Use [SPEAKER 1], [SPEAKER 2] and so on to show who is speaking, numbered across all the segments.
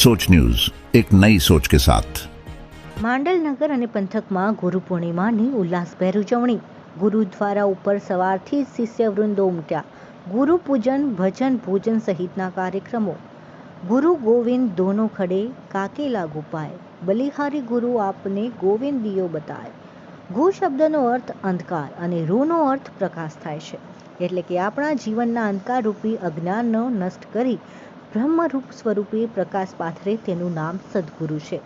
[SPEAKER 1] सोच न्यूज एक नई सोच के साथ
[SPEAKER 2] માંડલ નગર અને પંથકમાં ગુરુ પૂર્ણિમાની ઉલ્લાસભેર ઉજવણી ગુરુદ્વારા ઉપર સવારથી જ શિષ્યવૃંદો ઉમટ્યા ગુરુ પૂજન ભજન ભોજન સહિતના કાર્યક્રમો ગુરુ ગોવિંદ દોનો ખડે કાકે લાગુ પાય બલિહારી ગુરુ આપને ગોવિંદ દિયો બતાય ગુ શબ્દનો અર્થ અંધકાર અને રૂનો અર્થ પ્રકાશ થાય છે એટલે કે આપણા જીવનના અંધકારરૂપી અજ્ઞાનનો નષ્ટ કરી બ્રહ્મરૂપ સ્વરૂપે પ્રકાશ પાથરે તેનું નામ સદગુરુ છે.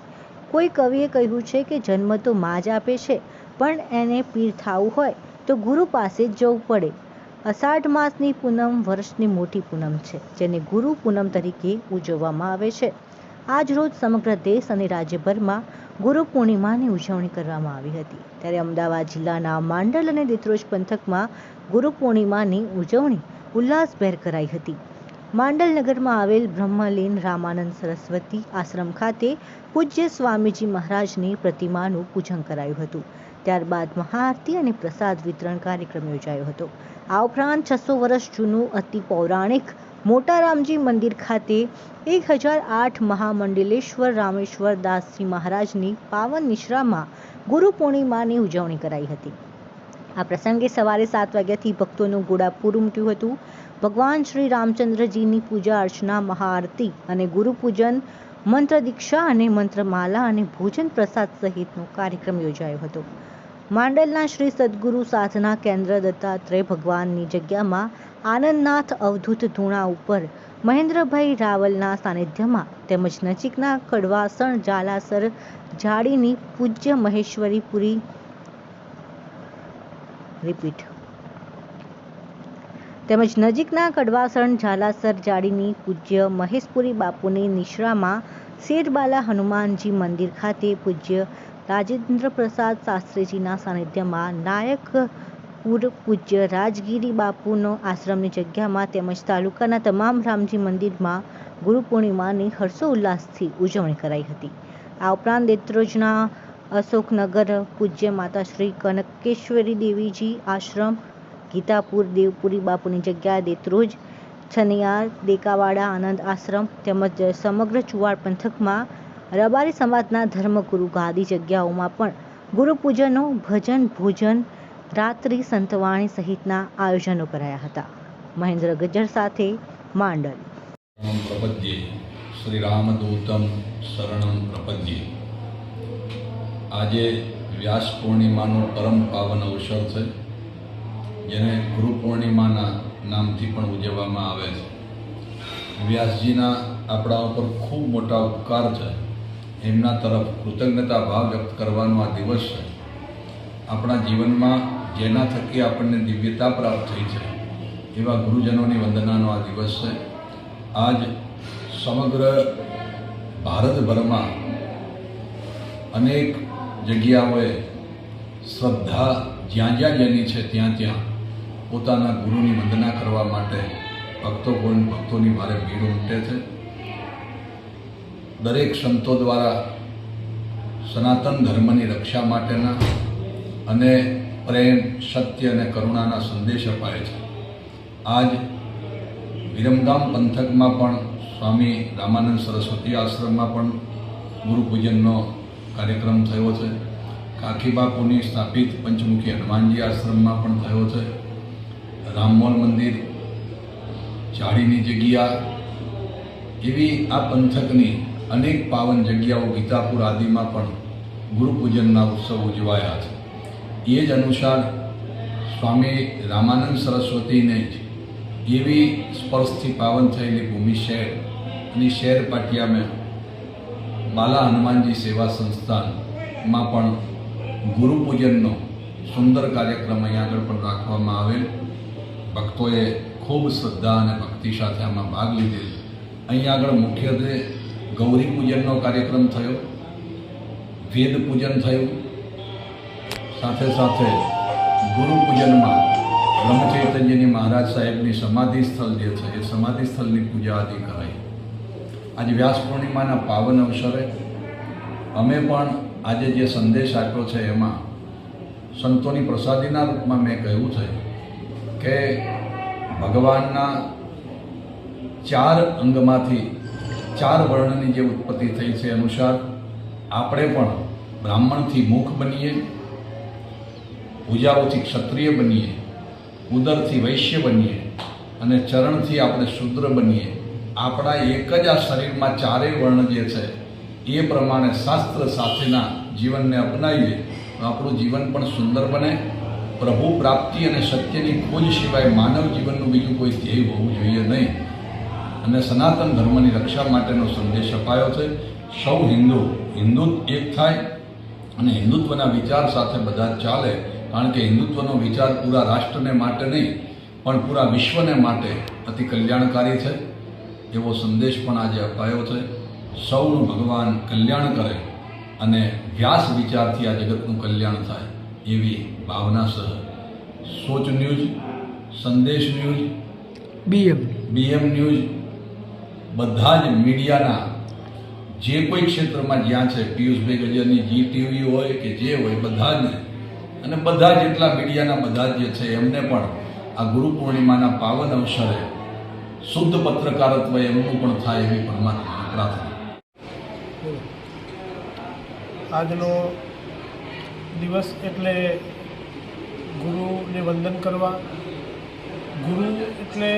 [SPEAKER 2] કોઈ કવિએ કહ્યું છે કે જન્મ તો માં જ આપે છે, પણ એને પીર થવું હોય તો ગુરુ પાસે જ જવું પડે. અષાઢ માસની પૂનમ વર્ષની મોટી પૂનમ છે, જેને ગુરુ પૂનમ તરીકે ઉજવવામાં આવે છે. આજ રોજ સમગ્ર દેશ અને રાજ્યભરમાં ગુરુ પૂર્ણિમાની ઉજવણી કરવામાં આવી હતી. ત્યારે અમદાવાદ જિલ્લાના માંડલ અને દેત્રોજ પંથકમાં ગુરુ પૂર્ણિમાની ઉજવણી ઉલ્લાસભેર કરાઈ હતી. માંડલ નગરમાં આવેલ બ્રહ્મલીન રામાનંદ સરસ્વતી આશ્રમ ખાતે પૂજ્ય સ્વામીજી મહારાજની પ્રતિમાનું પૂજન કરાયું હતું. ત્યારબાદ મહાઆરતી અને પ્રસાદ વિતરણ કાર્યક્રમ યોજાયો હતો. આ ઉપરાંત છસો વર્ષ જૂનું અતિ પૌરાણિક મોટા રામજી મંદિર ખાતે એક હજાર આઠ મહામંડલેશ્વર રામેશ્વર દાસજી મહારાજની પાવન નિશ્રામાં ગુરુ પૂર્ણિમાની ઉજવણી કરાઈ હતી. આ પ્રસંગે સવારે સાત વાગ્યાથી ભક્તોનું ઘોડાપૂર ઉમટ્યું હતું. ભગવાન શ્રી રામચંદ્રજીની પૂજા અર્ચના, મહાઆરતી અને ગુરુ પૂજન, મંત્ર દીક્ષા અને મંત્રમાલા અને ભોજન પ્રસાદ સહિતનો કાર્યક્રમ યોજાયો હતો. માંડલના શ્રી સદગુરુ સાધના કેન્દ્ર દત્તાત્રેય ભગવાનની જગ્યામાં આનંદનાથ અવધૂત ધૂણા ઉપર મહેન્દ્રભાઈ રાવલના સાનિધ્યમાં તેમજ નજીકના કડવાસણ જાલાસર જાડીની પૂજ્ય મહેશ્વરીપુરી રિપીટ તેમજ નજીકના કડવાસણ ઝાલાસર જાડીની પૂજ્ય મહેશપુરી બાપુની નિશ્રામાં શેરબાલા હનુમાનજી મંદિર ખાતે પૂજ્ય રાજેન્દ્ર પ્રસાદ શાસ્ત્રીજીના સાનિધ્યમાં નાયક પૂર પૂજ્ય રાજગીરી બાપુનો આશ્રમની જગ્યામાં તેમજ તાલુકાના તમામ રામજી મંદિરમાં ગુરુ પૂર્ણિમાની હર્ષોલ્લાસથી ઉજવણી કરાઈ હતી. આ ઉપરાંત દેત્રોજના અશોકનગર પૂજ્ય માતા શ્રી કનકેશ્વરી દેવીજી આશ્રમ ગીતાપુર, દેવપુરી, બાપુની જગ્યા દેત્રોજ, છનિયાર, દેકાવાડા, આનંદ આશ્રમ તેમજ સમગ્ર ચુવાડ પંથકમાં રબારી સમાજના ધર્મગુરુ ગાદી જગ્યાઓમાં પણ ગુરુપૂજનો, ભજન, ભોજન, રાત્રિ સંતવાણી સહિતના આયોજનો કરાયા હતા. મહેન્દ્ર ગજ્જર સાથે માંડલ.
[SPEAKER 3] શરણં પ્રપદ્યે. શ્રીરામદૂતમ શરણં પ્રપદ્યે. આજે વ્યાસ પૂર્ણિમાનો પરમ પાવન અવસર છે. જેને ગુરુ પૂર્ણિમાના નામથી પણ ઉજવવામાં આવે છે. વ્યાસજીના આપણા ઉપર ખૂબ મોટા ઉપકાર છે. એમના તરફ કૃતજ્ઞતા ભાવ વ્યક્ત કરવાનો આ દિવસ છે. આપણા જીવનમાં જેના થકી આપણને દિવ્યતા પ્રાપ્ત થઈ છે, એવા ગુરુજનોની વંદનાનો આ દિવસ છે. આજ સમગ્ર ભારતભરમાં અનેક જગ્યાઓએ શ્રદ્ધા જ્યાં જ્યાં જેની છે ત્યાં ત્યાં પોતાના ગુરુની વંદના કરવા માટે ભક્તો પણ ભક્તોની ભારે ભીડ ઉમટે છે. દરેક સંતો દ્વારા સનાતન ધર્મની રક્ષા માટેના અને પ્રેમ, સત્ય અને કરુણાના સંદેશ અપાય છે. આજ વિરમગામ પંથકમાં પણ સ્વામી રામાનંદ સરસ્વતી આશ્રમમાં પણ ગુરુપૂજનનો કાર્યક્રમ થયો છે. કાકીબાપુની સ્થાપિત પંચમુખી હનુમાનજી આશ્રમમાં પણ થયો છે. રામમોલ મંદિર, ચાળીની જગ્યા એવી આ પંથકની અનેક પાવન જગ્યાઓ ગીતાપુર આદિમાં પણ ગુરુપૂજનના ઉત્સવ ઉજવાયા છે. એ જ અનુસાર સ્વામી રામાનંદ સરસ્વતીને જ એવી સ્પર્શથી પાવન થયેલી ભૂમિ શહેર અને શહેર પાટિયામાં બાલા હનુમાનજી સેવા સંસ્થાનમાં પણ ગુરુપૂજનનો સુંદર કાર્યક્રમ અહીં આગળ પણ રાખવામાં આવેલ ભક્તોએ ખૂબ શ્રદ્ધા અને ભક્તિ સાથે આમાં ભાગ લીધેલ. અહીં આગળ મુખ્યત્વે ગૌરી પૂજનનો કાર્યક્રમ થયો, વેદ પૂજન થયું, સાથે સાથે ગુરુ પૂજનમાં બ્રહ્મચૈતન્યની મહારાજ સાહેબની સમાધિ સ્થળ જે છે, એ સમાધિ સ્થળની પૂજા આદિ કરાઈ. આજે વ્યાસ પૂર્ણિમાના પાવન અવસરે અમે પણ આજે જે સંદેશ આપ્યો છે, એમાં સંતોની પ્રસાદીના રૂપમાં મેં કહ્યું છે કે ભગવાનના ચાર અંગમાંથી ચાર વર્ણની જે ઉત્પત્તિ થઈ છે અનુસાર આપણે પણ બ્રાહ્મણથી મુખ બનીએ, પૂજાઓથી ક્ષત્રિય બનીએ, ઉદરથી વૈશ્ય બનીએ અને ચરણથી આપણે શુદ્ર બનીએ. આપણા એક જ આ શરીરમાં ચારેય વર્ણ જે છે, એ પ્રમાણે શાસ્ત્ર સાથેના જીવનને અપનાવીએ તો આપણું જીવન પણ સુંદર બને. પ્રભુ પ્રાપ્તિ અને સત્યની ખોજ સિવાય માનવ જીવનનું બીજું કોઈ ધ્યેય હોવું જોઈએ નહીં. અને સનાતન ધર્મની રક્ષા માટેનો સંદેશ અપાયો છે. સૌ હિન્દુ હિન્દુ એક થાય અને હિન્દુત્વના વિચાર સાથે બધા ચાલે, કારણ કે હિન્દુત્વનો વિચાર પૂરા રાષ્ટ્રને માટે નહીં, પણ પૂરા વિશ્વને માટે અતિ કલ્યાણકારી છે. એવો સંદેશ પણ આજે અપાયો છે. સૌનું ભગવાન કલ્યાણ કરે અને વ્યાસ વિચારથી આ જગતનું કલ્યાણ થાય. એવી ભાવના સહ સોચ news Sandesh news
[SPEAKER 4] BM
[SPEAKER 3] BM news બધા જ મીડિયાના જે કોઈ ક્ષેત્રમાં જ્યાં છે પિયુષભાઈ ગજરની જી ટીવી હોય કે જે હોય બધા જ અને બધા જેટલા મીડિયાના બધા જે છે એમને પણ આ ગુરુ પૂર્ણિમાના પાવન અવસરે શુદ્ધ પત્રકારત્વ એમનું પણ થાય એવી પરમાત્માની પ્રાર્થના.
[SPEAKER 4] આજનો દિવસ એટલે ગુરુને વંદન કરવા. ગુરુ એટલે,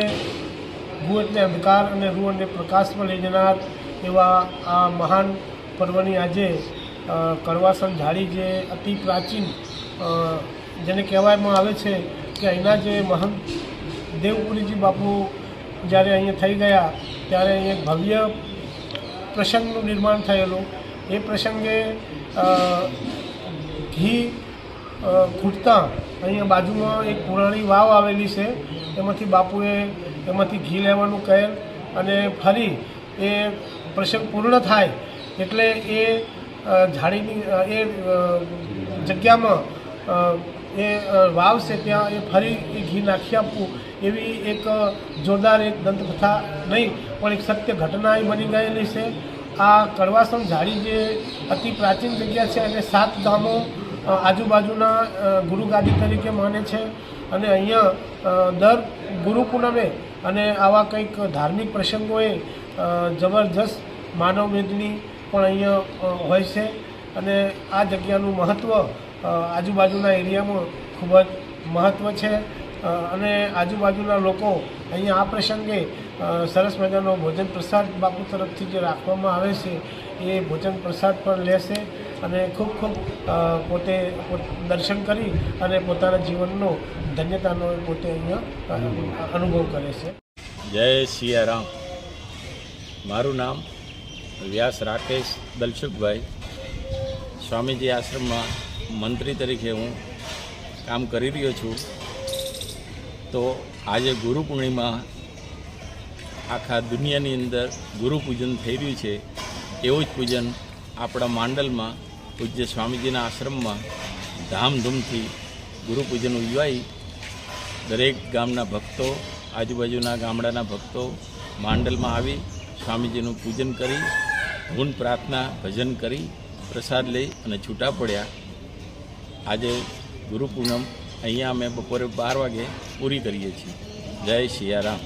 [SPEAKER 4] ગુ એટલે અંધકાર અને રૂ અને પ્રકાશમાં લઈ જનાર એવા આ મહાન પર્વની આજે કરવાસન જાળી જે અતિ પ્રાચીન જેને કહેવામાં આવે છે કે અહીંના જે મહંત દેવપુરીજી બાપુ જ્યારે અહીંયા થઈ ગયા, ત્યારે અહીંયા ભવ્ય પ્રસંગનું નિર્માણ થયેલું. એ પ્રસંગે ઘી ખૂટતા અહીંયા બાજુમાં એક પુરાણી વાવ આવેલી છે. એમાંથી બાપુએ એમાંથી ઘી લેવાનું કહેલ અને ફરી એ પ્રસંગ પૂર્ણ થાય એટલે એ ઝાડીની એ જગ્યામાં એ વાવ છે ત્યાં એ ફરી એ ઘી નાખી આપવું એવી એક જોરદાર એક દંતકથા નહીં, પણ એક સત્ય ઘટના એ બની ગયેલી છે. આ કડવાસણ ઝાડી જે અતિ પ્રાચીન જગ્યા છે અને સાત ગામો આજુબાજુના ગુરુગાદી તરીકે માને છે. અને અહીંયા દર ગુરુ પૂનમે અને આવા કંઈક ધાર્મિક પ્રસંગોએ જબરજસ્ત માનવ મેદની પણ અહીંયા હોય છે. અને આ જગ્યાનું મહત્ત્વ આજુબાજુના એરિયામાં ખૂબ જ મહત્ત્વ છે. અને આજુબાજુના લોકો અહીંયા આ પ્રસંગે સરસ મજાનો ભોજન પ્રસાદ બાપુ તરફથી જે રાખવામાં આવે છે, એ ભોજન પ્રસાદ પણ લેશે. અને ખૂબ ખૂબ પોતે દર્શન કરી અને પોતાના જીવનનો ધન્યતાનો પોતે અહીંયા અનુભવ કરે છે.
[SPEAKER 5] જય સિયારામ. મારું નામ વ્યાસ રાકેશ દલસુખભાઈ સ્વામીજી આશ્રમમાં મંત્રી તરીકે હું કામ કરી રહ્યો છું. તો આજે ગુરુ પૂર્ણિમા આખા દુનિયાની અંદર ગુરુ પૂજન થઈ રહ્યું છે. એવું જ પૂજન આપણા માંડલમાં પૂજ્ય સ્વામીજીના આશ્રમમાં ધામધૂમથી ગુરુપૂજન ઉજવાઈ દરેક ગામના ભક્તો, આજુબાજુના ગામડાના ભક્તો માંડલમાં આવી સ્વામીજીનું પૂજન કરી, ધૂન પ્રાર્થના, ભજન કરી, પ્રસાદ લઈ અને છૂટા પડ્યા. આજે ગુરુ પૂનમ અહીંયા અમે બપોરે બાર વાગે પૂરી કરીએ છીએ. જય સિયારામ